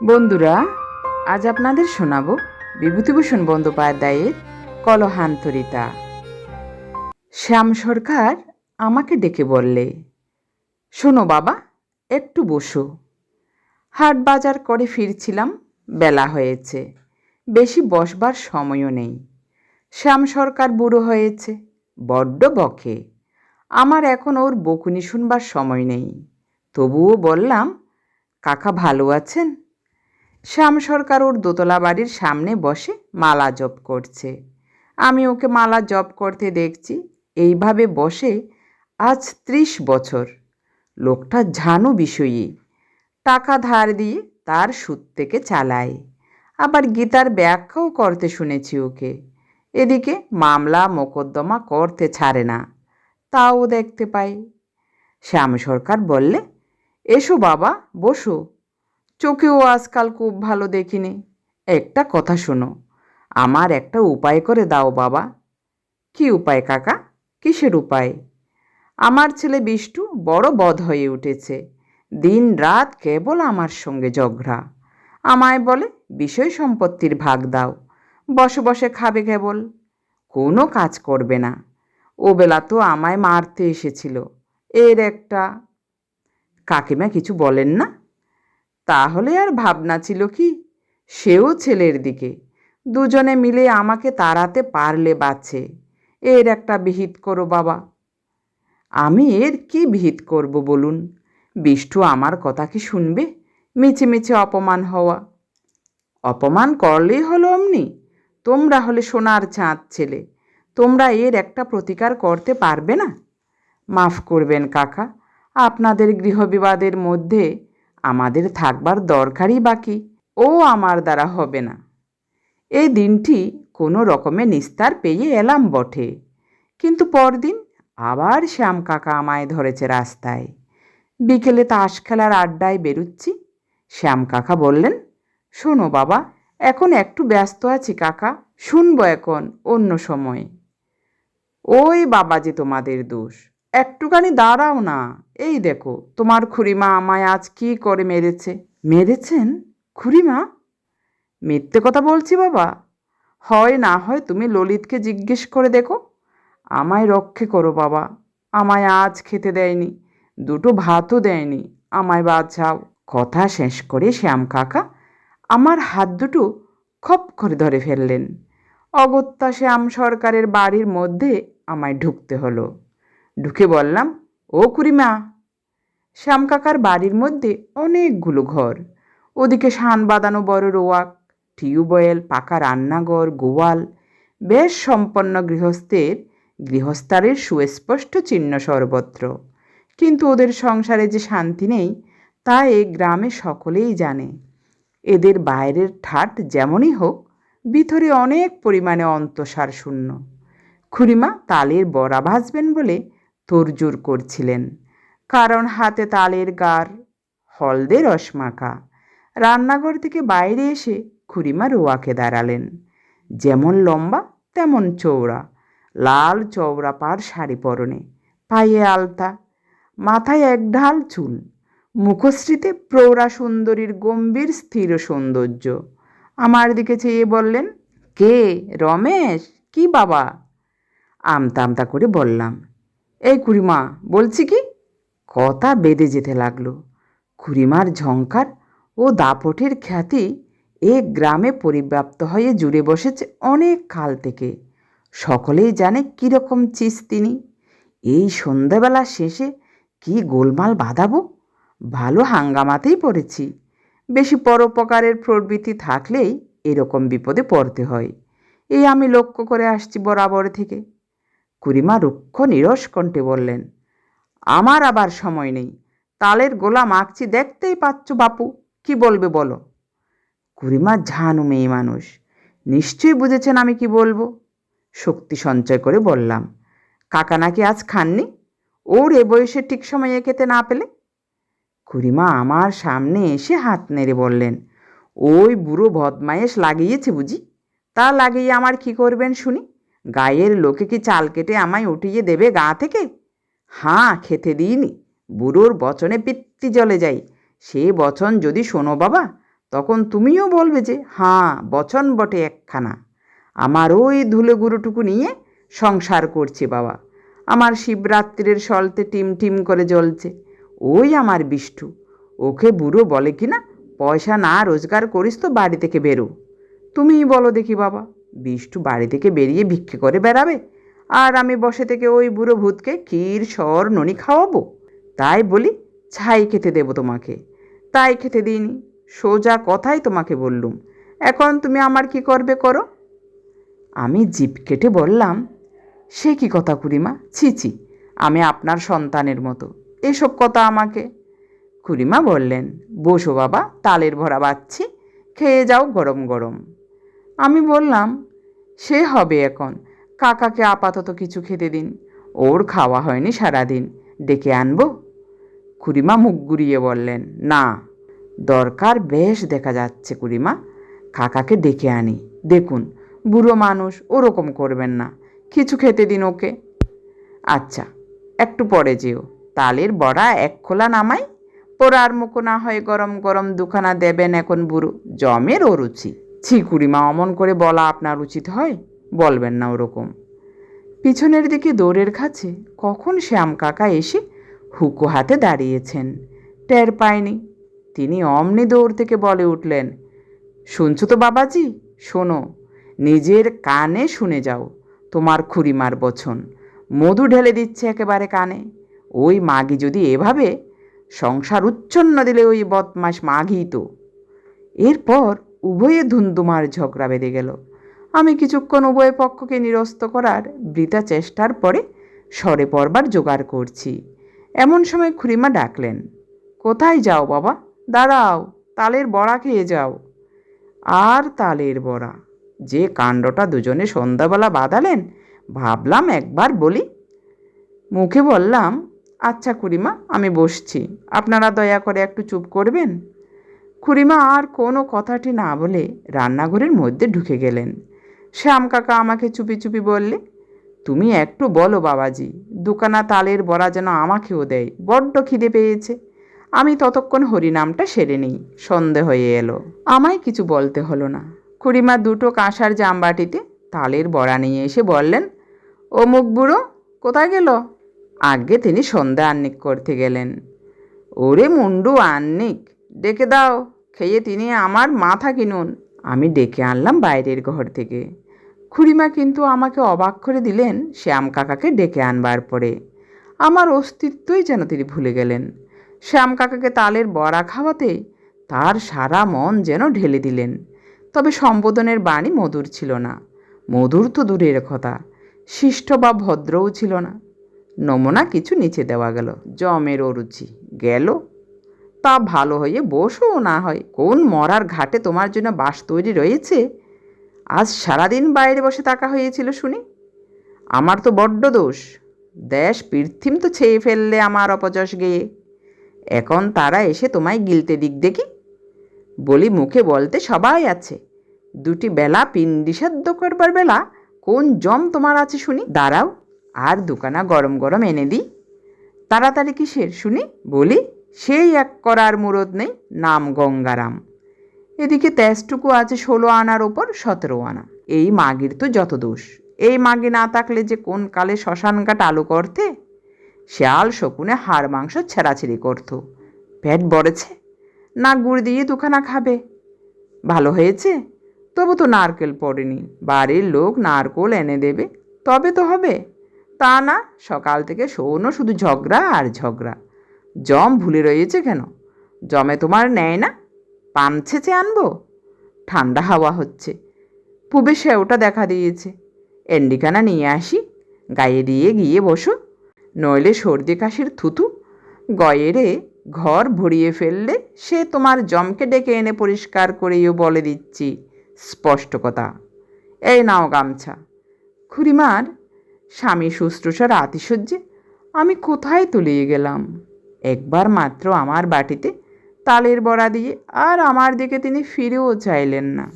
বন্ধুরা, আজ আপনাদের শোনাব বিভূতিভূষণ বন্দ্যোপাধ্যায়ের কলহান্তরিতা। শ্যাম সরকার আমাকে ডেকে বললে, শোনো বাবা, একটু বসো। হাট বাজার করে ফিরছিলাম, বেলা হয়েছে। বেশি বসবার সময়ও নেই। শ্যাম সরকার বুড়ো হয়েছে, বড্ড বকে। আমার এখন ওর বকুনি শুনবার সময় নেই। তবুও বললাম, কাকা ভালো আছেন? শ্যাম সরকার ওর দোতলা বাড়ির সামনে বসে মালা জপ করছে। আমি ওকে মালা জপ করতে দেখছি, এইভাবে বসে আজ ত্রিশ বছর। লোকটা ঝানু বিষয়ী। টাকা ধার দিয়ে তার সুদ থেকে চালায়। আবার গীতার ব্যাখ্যাও করতে শুনেছি ওকে। এদিকে মামলা মোকদ্দমা করতে ছাড়ে না, তাও দেখতে পাই। শ্যাম সরকার বললে, এসো বাবা, বসো। চোখেও আজকাল খুব ভালো দেখিনি। একটা কথা শোনো, আমার একটা উপায় করে দাও বাবা। কি উপায় কাকা? কিসের উপায়? আমার ছেলে বিষ্টু বড় বধ হয়ে উঠেছে। দিন রাত কেবল আমার সঙ্গে ঝগড়া। আমায় বলে, বিষয় সম্পত্তির ভাগ দাও। বসে বসে খাবে কেবল। কোনো কাজ করবে না। ও বেলা তো আমায় মারতে এসেছিল। এর একটা কাকিমা কিছু বলেন না? তাহলে আর ভাবনা ছিল কি? সেও ছেলের দিকে। দুজনে মিলে আমাকে তাড়াতে পারলে বাঁচে এর একটা বিহিত করো বাবা। আমি এর কি বিহিত করব বলুন? বিষ্টু আমার কথা কি শুনবে? মিছে মিছে অপমান হওয়া। অপমান করলেই হলো অমনি। তোমরা হলে সোনার চাঁদ ছেলে। তোমরা এর একটা প্রতিকার করতে পারবে না? মাফ করবেন কাকা। আপনাদের গৃহবিবাদের মধ্যে আমাদের থাকবার দরকারই বাকি। ও আমার দ্বারা হবে না। এই দিনটি কোনো রকমে নিস্তার পেয়ে এলাম বটে। কিন্তু পরদিন আবার শ্যাম কাকা আমায় ধরেছে রাস্তায়। বিকেলে তাস খেলার আড্ডায় বেরুচ্ছি। শ্যাম কাকা বললেন, শোনো বাবা, এখন একটু ব্যস্ত আছি কাকা, শুনব এখন অন্য সময়। ওই বাবা যে তোমাদের দোষ। একটুখানি দাঁড়াও না। এই দেখো, তোমার খুড়িমা আমায় আজ কি করে মেরেছে? মেরেছেন? খুড়িমা? মিথ্যে কথা বলছি বাবা। হয় না হয় তুমি ললিতকে জিজ্ঞেস করে দেখো। আমায় রক্ষে করো বাবা। আমায় আজ খেতে দেয়নি, দুটো ভাতও দেয়নি। আমায় বাঁচাও কথা শেষ করে শ্যাম কাকা আমার হাত দুটো খপ করে ধরে ফেললেন। অগত্যা শ্যাম সরকারের বাড়ির মধ্যে আমায় ঢুকতে হলো। ঢুকে বললাম, ও কুড়িমা শ্যাম কাকার বাড়ির মধ্যে অনেকগুলো ঘর। ওদিকে শান বাঁধানো বড় রোয়াক, টিউবওয়েল, পাকা রান্নাঘর, গোয়াল, বেশ সম্পন্ন গৃহস্থের গৃহস্থারের সুস্পষ্ট চিহ্ন সর্বত্র। কিন্তু ওদের সংসারে যে শান্তি নেই, তা এই গ্রামে সকলেই জানে। এদের বাইরের ঠাট যেমনই হোক, ভিতরে অনেক পরিমাণে অন্তঃসার শূন্য। খুড়িমা তালের বড়া ভাজবেন বলে তোড়জোড় করছিলেন। কারণ হাতে তালের গার, হলদে রসমাখা। রান্নাঘর থেকে বাইরে এসে খুড়িমা রোয়াকে দাঁড়ালেন। যেমন লম্বা, তেমন চৌড়া লাল চৌড়া পার শাড়ি পরনে, পায়ে আলতা, মাথায় এক ঢাল চুল। মুখশ্রীতে প্রৌঢ়া সুন্দরীর গম্ভীর স্থির সৌন্দর্য। আমার দিকে চেয়ে বললেন, কে? রমেশ? কি বাবা? আমতা আমতা করে বললাম এই খুড়িমা, বলছি কি? কথা বেঁধে যেতে লাগল। খুড়িমার ঝঙ্কার ও দাপটের খ্যাতি এ গ্রামে পরিব্যাপ্ত হয়ে জুড়ে বসেছে অনেক কাল থেকে। সকলেই জানে কীরকম চিস তিনি এই সন্ধ্যাবেলা শেষে কি গোলমাল বাঁধাবো? ভালো হাঙ্গামাতেই পড়েছি। বেশি পরোপকারের প্রবৃত্তি থাকলেই এরকম বিপদে পড়তে হয়। এই আমি লক্ষ্য করে আসছি বরাবর থেকে। কুড়িমা রুক্ষ নিরস কণ্ঠে বললেন, আমার আবার সময় নেই। তালের গোলা মাখছি দেখতেই পাচ্ছ বাপু, কি বলবে বলো? কুড়িমা ঝানু মেয়ে মানুষ, নিশ্চয়ই বুঝেছেন আমি কি বলব? শক্তি সঞ্চয় করে বললাম, কাকা নাকি আজ খাননি? ওর এ বয়সে ঠিক সময়ে খেতে না পেলে? খুড়িমা আমার সামনে এসে হাত নেড়ে বললেন, ওই বুড়ো বদমায়েশ লাগিয়েছে বুঝি? তা লাগিয়ে আমার কি করবেন শুনি? গায়ের লোকে কি চাল কেটে আমায় উঠিয়ে দেবে গা থেকে? হাঁ, খেতে দিইনি। বুড়োর বচনে পিত্তি জলে যাই। সে বচন যদি শোনো বাবা, তখন তুমিও বলবে যে, হাঁ, বচন বটে একখানা। আমার ওই ধুলো গুঁড়োটুকু নিয়ে সংসার করছে বাবা। আমার শিবরাত্রির সলতে টিম টিম করে জ্বলছে। ওই আমার বিষ্ঠু ওকে বুড়ো বলে কি না পয়সা না রোজগার করিস তো বাড়ি থেকে বেরো। তুমিই বলো দেখি বাবা। বিষ্টু বাড়ি থেকে বেরিয়ে ভিক্ষে করে বেড়াবে। আর আমি বসে থেকে ওই বুড়ো ভূতকে ক্ষীর সর ননি খাওয়াবো। তাই বলি, ছাই খেতে দেবো তোমাকে। তাই খেতে দিইনি। সোজা কথাই তোমাকে বললুম। এখন তুমি আমার কি করবে করো? আমি জিপ কেটে বললাম, সে কি কথা খুড়িমা? ছি ছি, আমি আপনার সন্তানের মতো। এসব কথা আমাকে? খুড়িমা বললেন, বসো বাবা, তালের ভরা বাচ্ছি, খেয়ে যাও গরম গরম। আমি বললাম, সে হবে এখন। কাকাকে আপাতত কিছু খেতে দিন। ওর খাওয়া হয়নি সারাদিন। ডেকে আনব? খুড়িমা মুখ ঘুরিয়ে বললেন, না, দরকার বেশ দেখা যাচ্ছে খুড়িমা। কাকাকে ডেকে আনি। দেখুন, বুড়ো মানুষ ওরকম করবেন না। কিছু খেতে দিন ওকে। আচ্ছা একটু পরে যেও। তালের বড়া এক খোলা নামাই। পোড়ার মুখো না হয় গরম গরম দুখানা দেবেন এখন বুড়ো। জমের ও রুচি। ছি কুড়িমা অমন করে বলা আপনার উচিত হয়? বলবেন না ওরকম। পিছনের দিকে দৌড়ের কাছে কখন শ্যাম কাকা এসে হুকো হাতে দাঁড়িয়েছেন। টের পায়নি। তিনি অমনি দৌড় থেকে বলে উঠলেন, শুনছো তো বাবাজি? শোনো, নিজের কানে শুনে যাও তোমার খুড়িমার বচন। মধু ঢেলে দিচ্ছে একেবারে কানে। ওই মাগি যদি এভাবে সংসার উচ্ছন্ন দিলে ওই বদমাস মাগি তো। এরপর উভয়ে ধুন্দুমার ঝগড়া বেঁধে গেল। আমি কিছুক্ষণ উভয় পক্ষকে নিরস্ত করার বৃথা চেষ্টার পরে সরে পড়বার জোগাড় করছি। এমন সময় খুড়িমা ডাকলেন, কোথায় যাও বাবা? দাঁড়াও, তালের বড়া খেয়ে যাও। আর তালের বড়া? যে কাণ্ডটা দুজনে সন্ধ্যাবেলা বাঁধালেন, ভাবলাম একবার বলি। মুখে বললাম আচ্ছা খুড়িমা, আমি বসছি। আপনারা দয়া করে একটু চুপ করবেন? খুড়িমা আর কোনো কথাটি না বলে রান্নাঘরের মধ্যে ঢুকে গেলেন। শ্যাম কাকা আমাকে চুপি চুপি বললে, তুমি একটু বলো বাবাজি, দুকানা তালের বড়া যেন আমাকেও দেয়, বড্ড খিদে পেয়েছে। আমি ততক্ষণ হরিনামটা সেরে নিই, সন্ধে হয়ে এলো। আমায় কিছু বলতে হলো না। খুড়িমা দুটো কাঁসার জামবাটিতে তালের বড়া নিয়ে এসে বললেন, ও মুখ বুড়ো, কোথায় গেল? আগে তিনি সন্ধ্যা আন্নিক করতে গেলেন। ওরে মুন্ডু আন্নিক ডেকে দাও, খেয়ে তিনি আমার মাথা কিনুন। আমি ডেকে আনলাম বাইরের ঘর থেকে। খুড়িমা কিন্তু আমাকে অবাক করে দিলেন শ্যাম কাকাকে ডেকে আনবার পরে। আমার অস্তিত্বই যেন তিনি ভুলে গেলেন। শ্যাম কাকাকে তালের বড়া খাওয়াতেই তার সারা মন যেন ঢেলে দিলেন। তবে সম্বোধনের বাণী মধুর ছিল না। মধুর তো দূরের কথা, শিষ্ট বা ভদ্রও ছিল না। নমুনা কিছু নিচে দেওয়া গেল। জমের অরুচি গেল তা ভালো হয়ে বসো না হয়। কোন মরার ঘাটে তোমার জন্য বাস তৈরি রয়েছে? আজ সারাদিন বাইরে বসে থাকা হয়েছিল শুনি। আমার তো বড্ড দোষ। দেশ পৃথিম তো ছেয়ে ফেললে আমার অপযশ গেয়ে। এখন তারা এসে তোমায় গিলতে দিক দেখি। বলি মুখে বলতে সবাই আছে। দুটি বেলা পিন্ডি সেদ্ধ করবার বেলা কোন জম তোমার আছে শুনি। দাঁড়াও, আর দুকানা গরম গরম এনে দিই। তাড়াতাড়ি কিসের শুনি? বলি সেই এক করার মুরদ নেই, নাম গঙ্গারাম। এদিকে তেজটুকু আছে ষোলো আনার ওপর, সতেরো আনা। এই মাগির তো যত দোষ। এই মাগি না থাকলে যে কোন কালে শ্মশান কাট আলু করতে? শেয়াল শকুনে হাড় মাংস ছেঁড়াছিড়ি করতো। পেট বড়েছে না গুড় দিয়ে দুখানা খাবে? ভালো হয়েছে? তবু তো নারকেল পড়েনি। বাড়ির লোক নারকোল এনে দেবে। তবে তো হবে। তা না, সকাল থেকে শোনো শুধু ঝগড়া আর ঝগড়া। জম ভুলে রয়েছে কেন? জমে তোমার নেয় না? পান ছেঁচে আনব? ঠান্ডা হাওয়া হচ্ছে। পুবে সেওটা দেখা দিয়েছে। এন্ডিকানা নিয়ে আসি। গায়ে দিয়ে গিয়ে বসো। নইলে সর্দি কাশির থুতু গয়েরে ঘর ভরিয়ে ফেললে সে তোমার জমকে ডেকে এনে পরিষ্কার করেও বলে দিচ্ছি। স্পষ্ট কথা। এই নাও গামছা। খুড়িমার স্বামী শুশ্রূষার আতিশয্যে আমি কোথায় তলিয়ে গেলাম? একবার মাত্র আমার বাটিতে তালের বড়া দিয়ে আর আমার দিকে তিনি ফিরেও চাইলেন না।